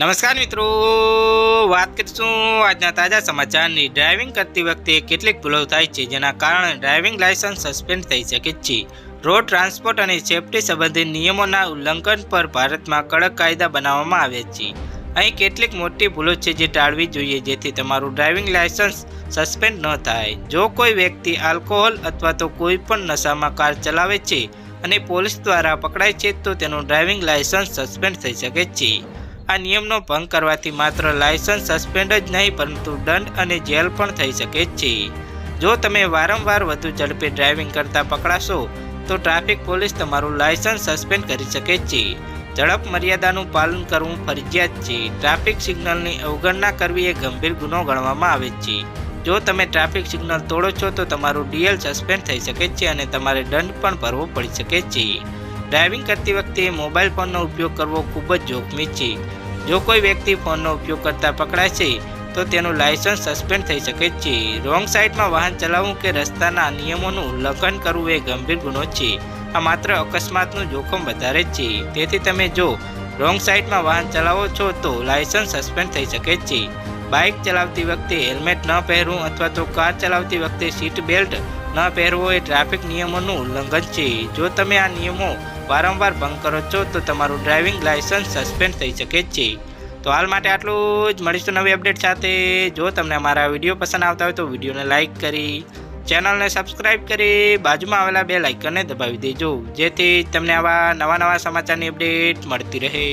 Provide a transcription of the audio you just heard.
નમસ્કાર મિત્રો. વાત કરીશું આજના તાજા સમાચારની. ડ્રાઇવિંગ કરતી વખતે કેટલીક ભૂલો થાય છે, જેના કારણે ડ્રાઇવિંગ લાયસન્સ સસ્પેન્ડ થઈ શકે છે. રોડ ટ્રાન્સપોર્ટ અને સેફટી સંબંધિત નિયમોના ઉલ્લંઘન પર ભારતમાં કડક કાયદા બનાવવામાં આવે છે. અહીં કેટલીક મોટી ભૂલો છે જે ટાળવી જોઈએ, જેથી તમારું ડ્રાઇવિંગ લાયસન્સ સસ્પેન્ડ ન થાય. જો કોઈ વ્યક્તિ આલ્કોહોલ અથવા તો કોઈ પણ નશામાં કાર ચલાવે છે અને પોલીસ દ્વારા પકડાય છે, તો તેનું ડ્રાઇવિંગ લાયસન્સ સસ્પેન્ડ થઈ શકે છે. આ નિયમનો ભંગ કરવાથી માત્ર લાયસન્સ સસ્પેન્ડ જ નહીં, પરંતુ દંડ અને જેલ પણ થઈ શકે છે. જો તમે વારંવાર વધુ ઝડપે ડ્રાઇવિંગ કરતા પકડાશો, તો ટ્રાફિક પોલીસ તમારું લાયસન્સ સસ્પેન્ડ કરી શકે છે. ઝડપ મર્યાદાનું પાલન કરવું ફરજિયાત છે. ટ્રાફિક સિગ્નલની અવગણના કરવી એ ગંભીર ગુનો ગણવામાં આવે છે. જો તમે ટ્રાફિક સિગ્નલ તોડો છો, તો તમારું ડીએલ સસ્પેન્ડ થઈ શકે છે અને તમારે દંડ પણ ભરવો પડી શકે છે. ડ્રાઇવિંગ કરતી વખતે મોબાઈલ ફોનનો ઉપયોગ કરવો ખૂબ જ જોખમી છે. જો કોઈ વ્યક્તિ ફોનનો ઉપયોગ કરતા પકડાય છે, તો તેનું લાયસન્સ સસ્પેન્ડ થઈ શકે છે. રોંગ સાઈડમાં વાહન ચલાવવું કે રસ્તાના નિયમોનું ઉલ્લંઘન કરવું એ ગંભીર ગુનો છે. આ માત્ર અકસ્માતનું જોખમ વધારે છે. તેથી તમે જો રોંગ સાઈડમાં વાહન ચલાવો છો, તો લાયસન્સ સસ્પેન્ડ થઈ શકે છે. બાઇક ચલાવતી વખતે હેલ્મેટ ન પહેરવું અથવા તો કાર ચલાવતી વખતે સીટ બેલ્ટ ન પહેરવો એ ટ્રાફિક નિયમોનું ઉલ્લંઘન છે. જો તમે આ નિયમો વારંવાર ભંગ કરો છો, તો તમારું ડ્રાઇવિંગ લાયસન્સ સસ્પેન્ડ થઈ શકે છે. તો હાલ માટે આટલું જ. મળીશું નવી અપડેટ સાથે. જો તમને અમારા વીડિયો પસંદ આવતા હોય તો વિડીયોને લાઇક કરી, ચેનલને સબસ્ક્રાઇબ કરી, બાજુમાં આવેલા બે લાઇકનને દબાવી દેજો. જેથી તમને આવા નવા નવા સમાચારની અપડેટ મળતી રહે.